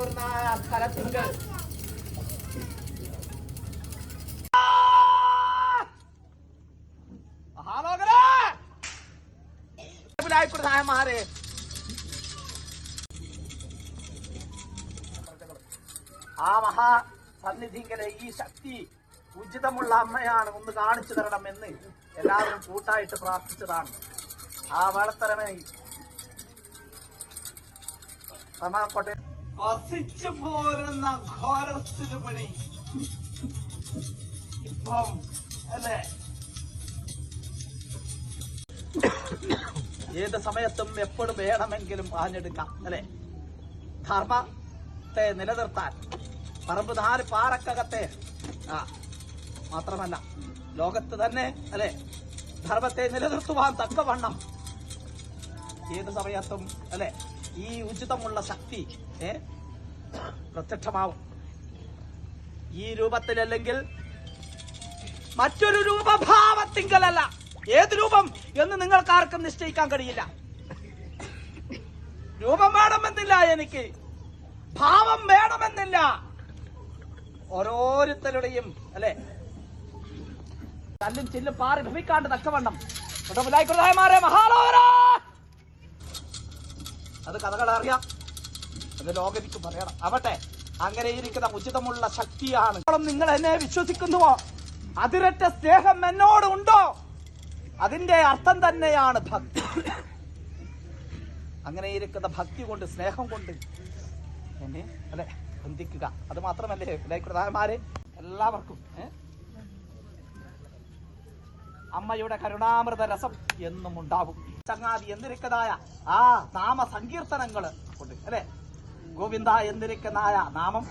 കൂടി പോരുന്ന സ്ഥലത്തിങ്കൾ ആ മഹാ സന്നിധിങ്കലെ ഈ ശക്തി ഉചിതമുള്ള അമ്മയാണ് ഒന്ന് കാണിച്ചു തരണം എന്ന് എല്ലാവരും കൂട്ടായിട്ട് പ്രാർത്ഥിച്ചതാണ്. ആ വളത്തരമേ സമാക്കോട്ടെ വസിച്ചു പോരുന്ന ഘോരത്തിന് പണി ഇപ്പം അല്ലെ? ഏത് സമയത്തും എപ്പോഴും വേണമെങ്കിലും ആഞ്ഞെടുക്കാം അല്ലെ? ധർമ്മത്തെ നിലനിർത്താൻ പറമ്പ് പാറക്കകത്തെ ആ മാത്രമല്ല ലോകത്ത് തന്നെ അല്ലെ? ധർമ്മത്തെ നിലനിർത്തുവാൻ തക്കവണ്ണം ഏത് സമയത്തും അല്ലെ? ഈ ഉചിതമുള്ള ശക്തി ഏ? പ്രത്യക്ഷമാവും. ഈ രൂപത്തിലല്ലെങ്കിൽ മറ്റൊരു രൂപഭാവത്തിങ്കലല്ല ഏത് രൂപം എന്ന് നിങ്ങൾക്ക് ആർക്കും നിശ്ചയിക്കാൻ കഴിയില്ല. രൂപം വേണമെന്നില്ല എനിക്ക്. ഭാവം വേണമെന്നില്ല. ഓരോരുത്തരുടെയും അല്ലെ? കല്ലും ചില്ലും പാറി ഭവിക്കാണ്ട് തക്കവണ്ണം. മഹാലോ അത് കഥകൾ അറിയാം. അത് ലോകനിക്ക് പറയണം. ആവട്ടെ. അങ്ങനെ ഇരിക്കുന്ന ഉചിതമുള്ള ശക്തിയാണ്. നിങ്ങൾ എന്നെ വിശ്വസിക്കുന്നുവോ? അതിരറ്റ സ്നേഹം എന്നോട് ഉണ്ടോ? അതിന്റെ അർത്ഥം തന്നെയാണ് ഭക്തി. അങ്ങനെ ഇരിക്കുന്ന ഭക്തി കൊണ്ട് സ്നേഹം കൊണ്ട് എന്നെ അല്ലെ ബന്ധിക്കുക. അത് മാത്രമല്ലേ പ്രധാനമാരെ എല്ലാവർക്കും? അമ്മയുടെ കരുണാമൃത രസം എന്നും ഉണ്ടാകും ചങ്ങാതി എന്നിരിക്കതായ ആ നാമ സങ്കീർത്തനങ്ങൾ ഉണ്ട് അല്ലെ? ഗോവിന്ദ എന്നിരിക്കുന്നതായ നാമം?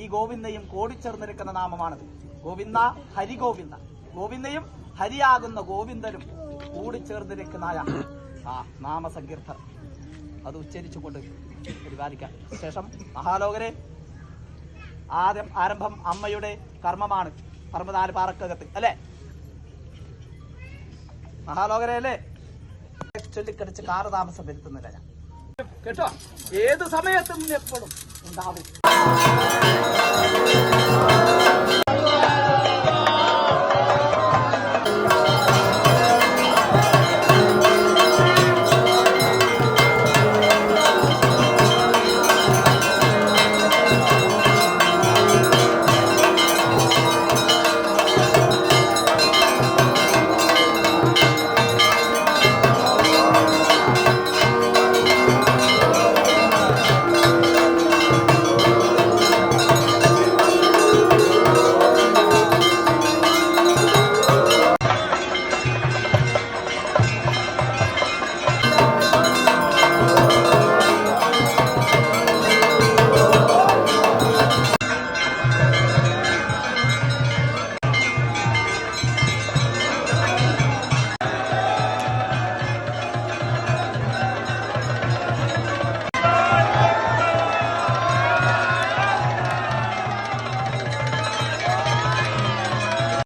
ഈ ഗോവിന്ദയും കോടിച്ചേർന്നിരിക്കുന്ന നാമമാണത്. ഗോവിന്ദ ഹരിഗോവിന്ദ. ഗോവിന്ദയും ഹരിയാകുന്ന ഗോവിന്ദനും കൂടിച്ചേർന്നിരിക്കുന്നതായ ആ നാമസങ്കീർത്തനം അത് ഉച്ചരിച്ചുകൊണ്ട് പരിപാലിക്കാം. ശേഷം മഹാലോകരെ ആദ്യം ആരംഭം അമ്മയുടെ കർമ്മമാണ്. പർമ്മനാല് പാറക്കകത്ത് അല്ലേ? മഹാലോകരെ അല്ലേ? ചൊല്ലിക്കടിച്ച് കാലതാമസം വരുത്തുന്നില്ല ഞാൻ. കേട്ടോ? ഏത് സമയത്തും എപ്പോഴും ഉണ്ടാവും.